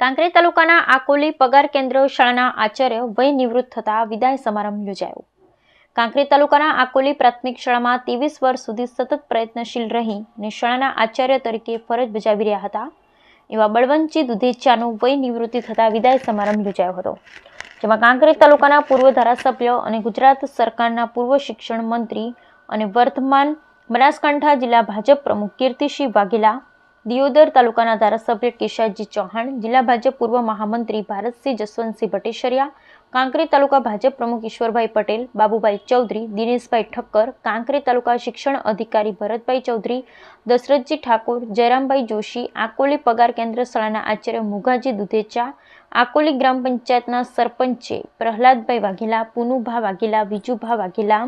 કાંકરેજ તાલુકાના આકોલી પગાર કેન્દ્ર શાળાના આચાર્ય વય નિવૃત્ત થતા વિદાય સમારંભ યોજાયો. કાંકરેજ તાલુકાના આકોલી પ્રાથમિક શાળામાં ત્રેવીસ વર્ષ સુધી સતત પ્રયત્નશીલ રહી અને શાળાના આચાર્ય તરીકે ફરજ બજાવી રહ્યા હતા. એવા બળવંતજી દુધેચાનો વય નિવૃત્તિ થતા વિદાય સમારંભ યોજાયો હતો. જેમાં કાંકરેજ તાલુકાના પૂર્વ ધારાસભ્ય અને ગુજરાત સરકારના પૂર્વ શિક્ષણ મંત્રી અને વર્તમાન બનાસકાંઠા જિલ્લા ભાજપ પ્રમુખ કીર્તિસિંહ વાઘેલા દિયોદર તાલુકાના ધારાસભ્ય કેશાજી ચૌહાણ, જિલ્લા ભાજપ પૂર્વ મહામંત્રી ભારતસિંહ જસવંતસિંહ ભટેશરિયા, કાંકરી તાલુકા ભાજપ પ્રમુખ ઈશ્વરભાઈ પટેલ, બાબુભાઈ ચૌધરી, દિનેશભાઈ ઠક્કર, કાંકરી તાલુકા શિક્ષણ અધિકારી ભરતભાઈ ચૌધરી, દશરથજી ઠાકોર, જયરામભાઈ જોશી, આકોલી પગાર કેન્દ્ર શાળાના આચાર્ય મુગાજી દુધેચા, આકોલી ગ્રામ પંચાયતના સરપંચે પ્રહલાદભાઈ વાઘેલા, પુનુભા વાઘેલા, વિજુભા વાઘેલા,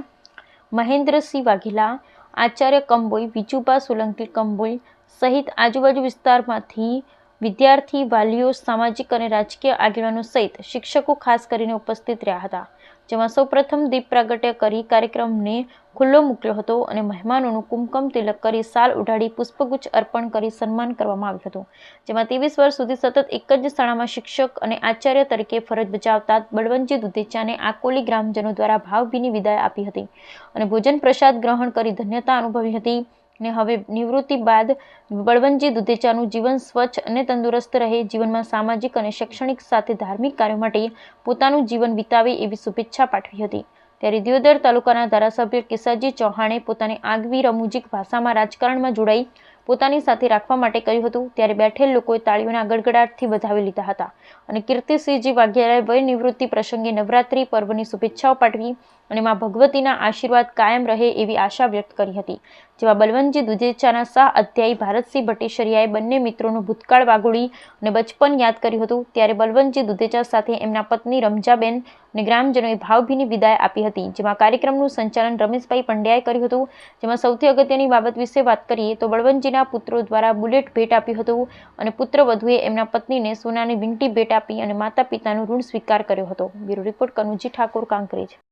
મહેન્દ્રસિંહ વાઘેલા, આચાર્ય કંબોઈ, વિજુભા સોલંકી કંબોઈ સહિત આજુબાજુ વિસ્તારમાંથી વિદ્યાર્થી, વાલીઓ, સામાજિક અને રાજકીય આગેવાનો સહિત શિક્ષકો ખાસ કરીને ઉપસ્થિત રહ્યા હતા, જેમાં સૌપ્રથમ દીપ પ્રાગટ્ય કરી કાર્યક્રમને ખુલ્લો મૂક્યો હતો અને મહેમાનોનું કુમકમ તિલક કરી સાલ ઉઢાડી પુષ્પગુચ્છ અર્પણ કરી સન્માન કરવામાં આવ્યું હતું, જેમાં ત્રેવીસ વર્ષ સુધી સતત એક જ શાળામાં શિક્ષક અને આચાર્ય તરીકે ફરજ બજાવતા બળવંતજી દુધેચાને આકોલી ગ્રામજનો દ્વારા ભાવભીની વિદાય આપી હતી અને ભોજન પ્રસાદ ગ્રહણ કરી ધન્યતા અનુભવી હતી. અને હવે નિવૃત્તિ બાદ બળવંતજી દુધેચાનું જીવન સ્વચ્છ અને તંદુરસ્ત રહે, જીવનમાં સામાજિક અને શૈક્ષણિક સાથે ધાર્મિક કાર્યો માટે પોતાનું જીવન વિતાવે એવી શુભેચ્છા પાઠવી હતી. ત્યારે દિયોદર તાલુકાના ધારાસભ્ય કેસાજી ચૌહાણે પોતાની આગવી રમૂજીક ભાષામાં રાજકારણમાં જોડાઈ પોતાની સાથે રાખવા માટે કહ્યું હતું. ત્યારે બેઠેલ લોકોએ તાળીઓના ગડગડાટથી વધાવી લીધા હતા અને કીર્તિસિંહજી વાઘેલાએ વય નિવૃત્તિ પ્રસંગે નવરાત્રી પર્વની શુભેચ્છાઓ પાઠવી અને માં ભગવતીના આશીર્વાદ કાયમ રહે એવી આશા વ્યક્ત કરી હતી. જેવા બલવંતજી દુધેચાના સહ અધ્યાયી ભારતસિંહ ભટ્ટેશ્વરિયાએ બંને મિત્રોનું ભૂતકાળ વાગોળી અને બચપન યાદ કર્યું હતું, ત્યારે બલવંતજી દુધેચા સાથે એમના પત્ની રમજાબેન અને ગ્રામજનોએ ભાવભીની વિદાય આપી હતી. જેમાં કાર્યક્રમનું સંચાલન રમેશભાઈ પંડ્યાએ કર્યું હતું. જેમાં સૌથી અગત્યની બાબત વિશે વાત કરીએ તો બળવંતજીના પુત્રો દ્વારા બુલેટ ભેટ આપ્યું હતું અને પુત્ર વધુએ એમના પત્નીને સોનાની વીંટી ભેટ આપી અને માતા પિતાનું ઋણ સ્વીકાર કર્યો હતો. Bureau report Kanuji Thakor, Kankrej.